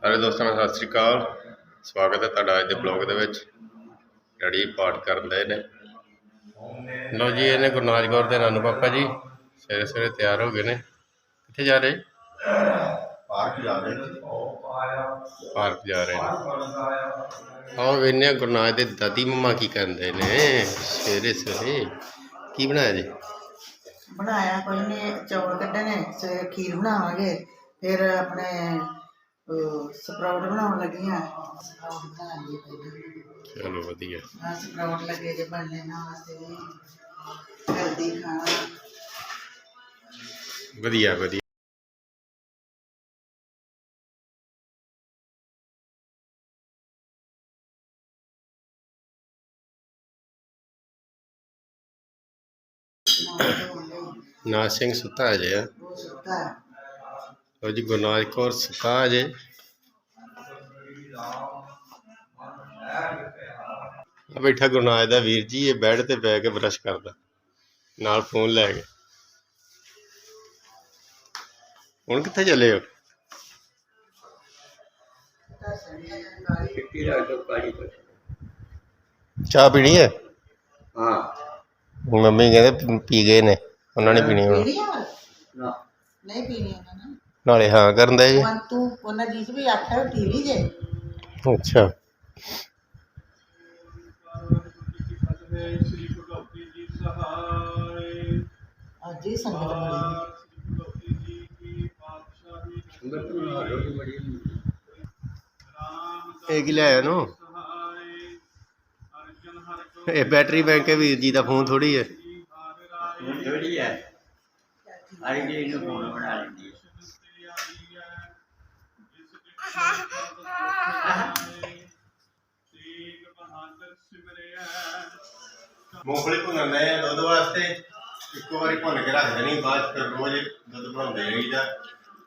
ਸਾਰੇ ਦੋਸਤਾਂ ਨੂੰ ਸਤਿ ਸ੍ਰੀ ਅਕਾਲ। ਸਵਾਗਤ ਹੈ ਤੁਹਾਡਾ ਅੱਜ ਦੇ ਬਲੌਗ ਦੇ ਵਿੱਚ। ਡੈਡੀ ਪਾਠ ਕਰਨ ਦੇ ਨੇ। ਲਓ ਜੀ ਇਹਨੇ ਗੁਰਨਾਜ ਕੌਰ ਦੇ ਨਾਨੂ ਪਾਪਾ ਜੀ ਸਵੇਰੇ ਸਵੇਰੇ ਤਿਆਰ ਹੋ ਗਏ ਨੇ। ਕਿੱਥੇ ਜਾ ਰਹੇ? ਪਾਰਕ ਜਾ ਰਹੇ ਨੇ। ਪਾਰਕ ਜਾ ਰਹੇ ਨੇ। ਵੇਨੇ ਗੁਰਨਾਜ ਦੇ ਦਾਦੀ ਮੰਮਾ ਕੀ ਕਰਦੇ ਨੇ? ਸਵੇਰੇ ਸਵੇਰੇ। ਕੀ ਬਣਾਇਆ ਜੀ? ਬਣਾਇਆ ਕੋਈ ਨੇ ਚੌਲ ਕੱਢਣੇ ਸਵੇਰ ਖੀਰ ਬਣਾਵਾਂਗੇ ਫਿਰ ਆਪਣੇ ਸਪਰਾਊਟ ਬਣਾਉਣ ਸਪਰਾਊਟ ਪਹਿਲਾਂ ਚਲੋ ਵਧੀਆ। ਆ ਸਪਰਾਊਟ ਲੱਗੇ ਜੇ ਬਣਨੇ ਨਾ ਵਾਸਤੇ ਵੀ। ਹੈਲਦੀ ਖਾਣਾ। ਵਧੀਆ ਵਧੀਆ। ਨਾਜ ਸਿੰਘ ਸੁੱਤਾ ਅਜੇ ਆ। ਸੁੱਤਾ। ਲਓ ਜੀ ਗੁਰਨਾਜ ਕੌਰ ਸੁੱਤਾ ਅਜੇ। ਆ ਬੈਠਾ ਗੁਰਨਾਜ ਦਾ ਵੀਰ ਜੀ ਇਹ ਬੈੱਡ ਤੇ ਬੈ ਕੇ ਬਰਸ਼ ਕਰਦਾ ਨਾਲ ਫੋਨ ਲੈ ਕੇ। ਹੁਣ ਕਿੱਥੇ ਚੱਲੇ ਹੋ? ਚਾਹ ਪੀਣੀ ਹੈ? ਹਾਂ। ਮੰਮੀ ਕਹਿੰਦੇ ਪੀ ਗਏ ਨੇ ਉਹਨਾਂ ਨੇ ਪੀਣੀ ਹੁਣ। ਨਹੀਂ ਪੀਣੀ ਉਹਨਾਂ ਨੇ। ਨਾਲੇ ਹਾਂ ਕਰਨ ਦੇ ਜੀ। ਹੁਣ ਤੂੰ ਉਹਨਾਂ ਜੀ ਵੀ ਆਖਿਆ ਵੀ ਪੀ ਲਈ ਜੇ। ਅੱਛਾ। ਅੱਜ ਹੀ ਸੰਗਤ ਬੜੀ ਇਹ ਕੀ ਲਿਆਇਆ ਨੂੰ ਇਹ ਬੈਟਰੀ ਬੈਂਕ ਹੈ ਵੀਰ ਜੀ ਦਾ ਫੋਨ ਥੋੜੀ ਹੈ। ਜਿਹੜੀ ਹੈ। ਆਈ ਜੀ ਨੂੰ ਫੋਨ ਬਣਾ ਲੈਂਦੀ ਮੂੰਗਫਲੀ ਭੁੰਨਣ ਦੇ ਦੁੱਧ ਵਾਸਤੇ। ਇੱਕੋ ਵਾਰੀ ਭੁੰਨ ਕੇ ਰੱਖ ਦੇਣੀ, ਬਾਅਦ ਫਿਰ ਰੋਜ਼ ਦੁੱਧ ਬਣਾਉਂਦੇ ਰਹੀਦਾ।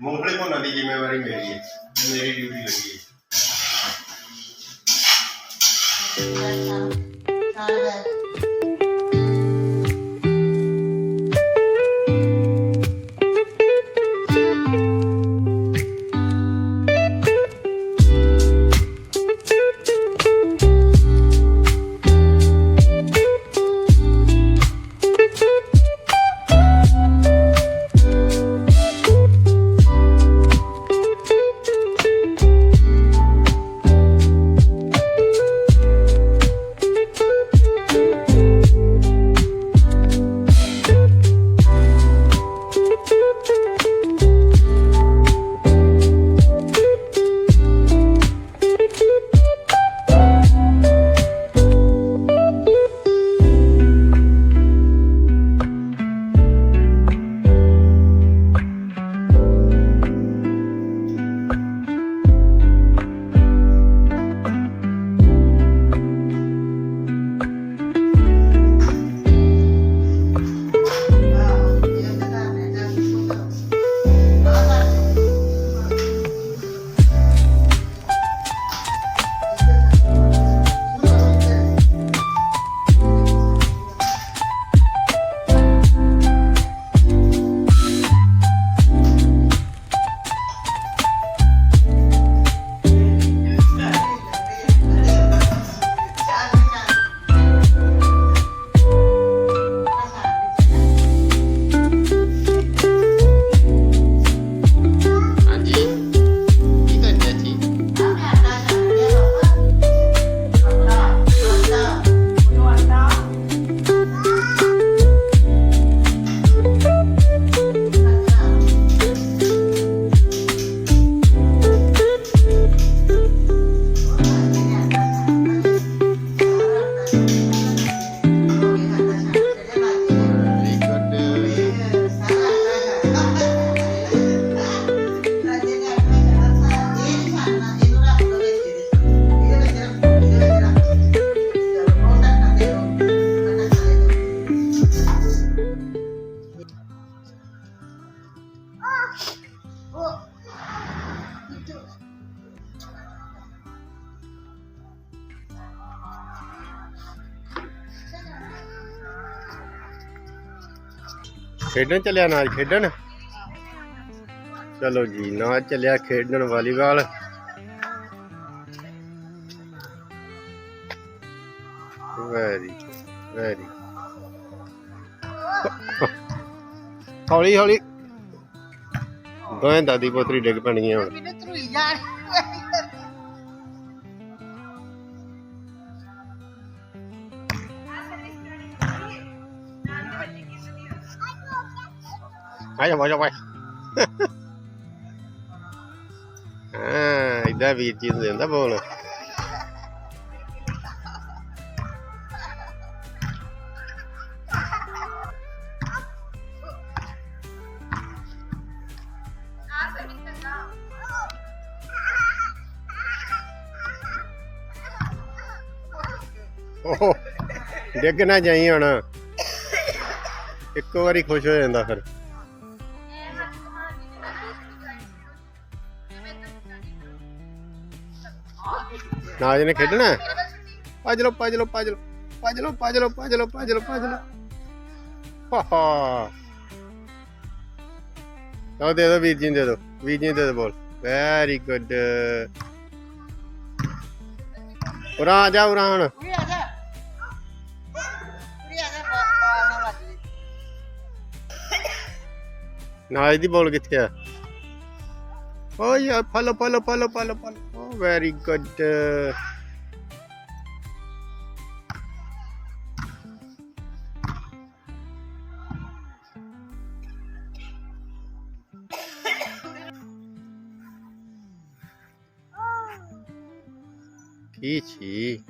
ਮੂੰਗਫਲੀ ਭੁੰਨਣ ਦੀ ਜ਼ਿੰਮੇਵਾਰੀ ਮੇਰੀ ਹੈ, ਮੇਰੀ ਡਿਊਟੀ ਲੱਗੀ ਹੈ। ਸਾਰੇ ਹਾਂਜੀ ਖੇਡਣ ਚੱਲਿਆ ਨਾਲ ਖੇਡਣ? ਚਲੋ ਜੀ, ਨਾਲ ਚੱਲਿਆ ਖੇਡਣ ਵਾਲੀਬਾਲ। ਵੈਰੀ ਵੈਰੀ ਹੌਲੀ ਹੌਲੀ। ਦੋਵੇਂ ਦਾਦੀ ਪੋਤਰੀ ਡਿੱਗ ਪੈਣਗੀਆਂ ਹੁਣ। ਮੈਨੂੰ ਧਰੂਈ ਯਾਰ ਆ ਜਾ ਆ ਹਾਂ ਇਦਾਂ ਵੀਰ ਜੀ ਨੂੰ ਦਿੰਦਾ ਬੋਲ ਓਹ ਡਿੱਗ ਨਾ ਜਾਈ ਹੁਣ। ਇੱਕੋ ਵਾਰੀ ਖੁਸ਼ ਹੋ ਜਾਂਦਾ ਫਿਰ। ਨਾਜ ਨੇ ਖੇਡਣਾ ਹੈ? ਭੱਜ ਲਓ ਭੱਜ ਲਓ ਭੱਜ ਲਓ ਭੱਜ ਲਓ ਭੱਜ ਲਓ ਭੱਜ ਲਓ ਭੱਜ ਲਓ ਭੱਜ ਲਓ। ਹਾਹਾ ਉਹ ਦੇ ਦੋ ਵੀਰ ਜੀ ਨੂੰ ਦੇ ਦੋ ਵੀਰ ਜੀ ਨੂੰ ਦੇ ਦੋ ਬੋਲ। ਵੈਰੀ ਗੁੱਡ ਉਰਾ ਆ ਜਾ ਉਰਾ ਹੁਣ। ਉਰੇ ਆ ਜਾ। ਉਰੇ ਆ ਜਾ ਬਾਲ ਨਾ ਵੱਜ। ਜੇ ਨਾਜ ਦੀ ਬੋਲ ਕਿੱਥੇ ਆ? Oh yeah, follow, follow, follow, follow, follow. Oh, very good. Uh, Peachy.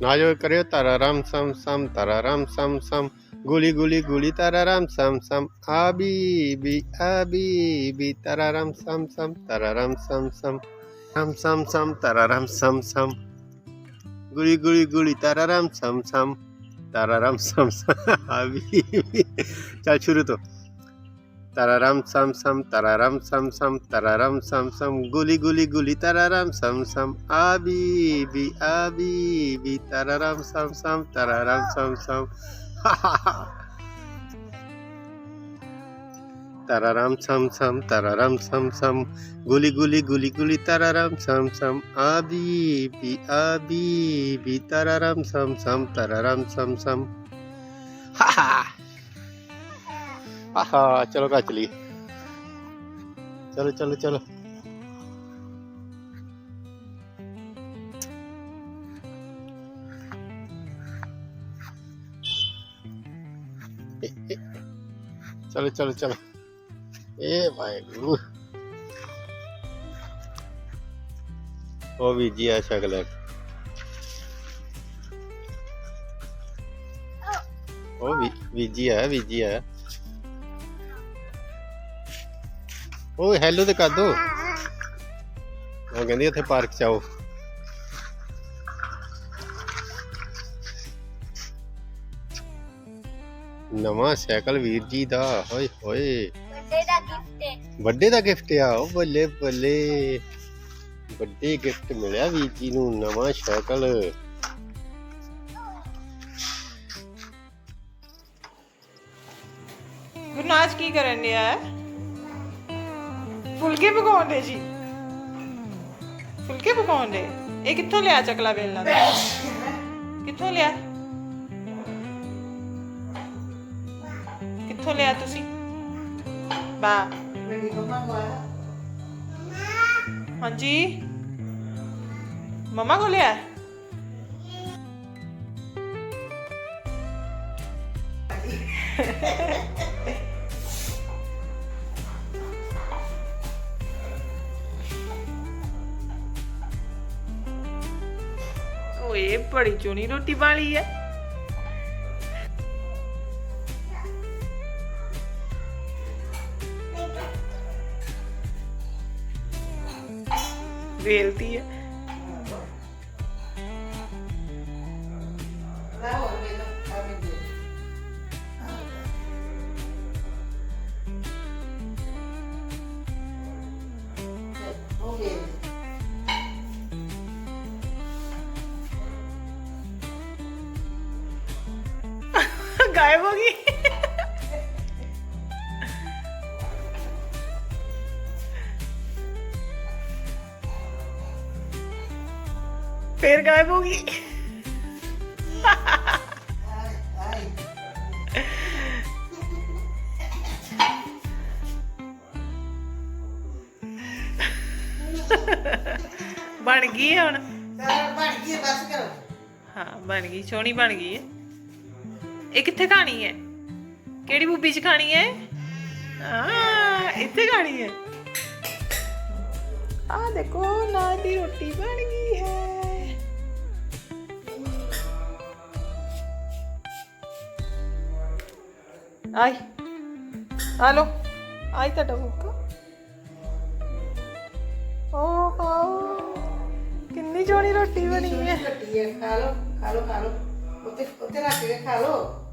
নাজর করে তারারাম সাম সাম তারারাম সাম সাম গুলি গুলি গুলি তারারাম সাম সাম আবিবি আবিবি তারারাম সাম সাম তারারাম সাম সাম রাম সাম সাম তারারাম সাম সাম গুলি গুলি গুলি তারারাম সাম সাম তারারাম সাম সাম আবিবি চল শুরু তো তারারাম সামসাম তারারাম সামসাম তারারাম সামসাম গুলি গুলি গুলি তারারাম সামসাম আবিবি আবিবি তারারাম সামসাম তারারাম সামসাম তারারাম সামসাম তারারাম সামসাম গুলি গুলি গুলি গুলি তারারাম সামসাম আবিবি আবিবি তারারাম সামসাম তারারাম সামসাম হা হা Aha, chalo aja chaliye. Chalo chalo chalo. चलो चलो चलो ए भाई गुरु Oh, भी जी आशा कल वो भी विजिया है विजिया ਉਹ ਹੈਲੋ ਤੇ ਕਰ ਦੋ। ਉਹ ਕਹਿੰਦੀ ਉੱਥੇ ਪਾਰਕ ਚ ਆਓ। ਨਵਾਂ ਸਾਈਕਲ ਵੀਰ ਜੀ ਦਾ ਹੋਏ ਹੋਏ। ਵੱਡੇ ਦਾ ਗਿਫਟ ਹੈ ਵੱਡੇ ਦਾ ਗਿਫਟ ਆ ਉਹ ਬੱਲੇ ਬੱਲੇ। ਵੱਡੇ ਗਿਫਟ ਮਿਲਿਆ ਵੀਰ ਜੀ ਨੂੰ ਨਵਾਂ ਸਾਈਕਲ। ਗੁਰਨਾਜ ਕੀ ਕਰਨ ਡਿਆ ਹੈ? ਫੁਲਕੇ ਪਕਾਉਣ ਦੇ ਜੀ। ਫੁਲਕੇ ਪਕਾਉਣ ਦੇ। ਇਹ ਕਿੱਥੋਂ ਲਿਆ ਚਕਲਾ ਵੇਲਣਾ ਕਿੱਥੋਂ ਲਿਆ? ਕਿੱਥੋਂ ਲਿਆ ਤੁਸੀਂ? ਬਾ। ਮੇਰੀ ਮੰਮਾ ਨੂੰ ਹਾਂਜੀ। ਮਮਾ ਕੋ ਲਿਆ? ਓਏ ਬੜੀ ਚੋਣੀ ਰੋਟੀ ਵਾਲੀ ਹੈ ਵੇਲਤੀ ਹੈ ਗਾਇਬ ਹੋ ਗਈ ਫੇਰ ਗਾਇਬ ਹੋ ਗਈ ਬਣ ਗਈ ਹੈ ਹੁਣ ਚੱਲ ਬਣ ਗਈ ਹੈ, ਬਸ ਕਰੋ ਹਾਂ ਬਣ ਗਈ ਸੋਹਣੀ ਬਣ ਗਈ ਹੈ ਇਹ ਕਿੱਥੇ ਖਾਣੀ ਹੈ ਕਿਹੜੀ ਬੂਬੀ ਚ ਖਾਣੀ ਹੈ ਆ ਇੱਥੇ ਖਾਣੀ ਹੈ ਆ ਦੇਖੋ ਨਾਲ ਦੀ ਰੋਟੀ ਬਣ ਗਈ ਹੈ ਆਈ ਆ ਲੋ ਆਈ ਤੁਹਾਡਾ ਭੁੱਖਾ ਓ ਹਾਓ ਕਿੰਨੀ ਸੋਹਣੀ ਰੋਟੀ ਬਣੀ ਹੈ ਕੱਟੀ ਹੈ ਖਾ ਲਓ ਖਾ ਲਓ ਖਾ ਲਓ ਉੱਤੇ ਉੱਤੇ ਰੱਖ ਕੇ ਖਾ ਲਓ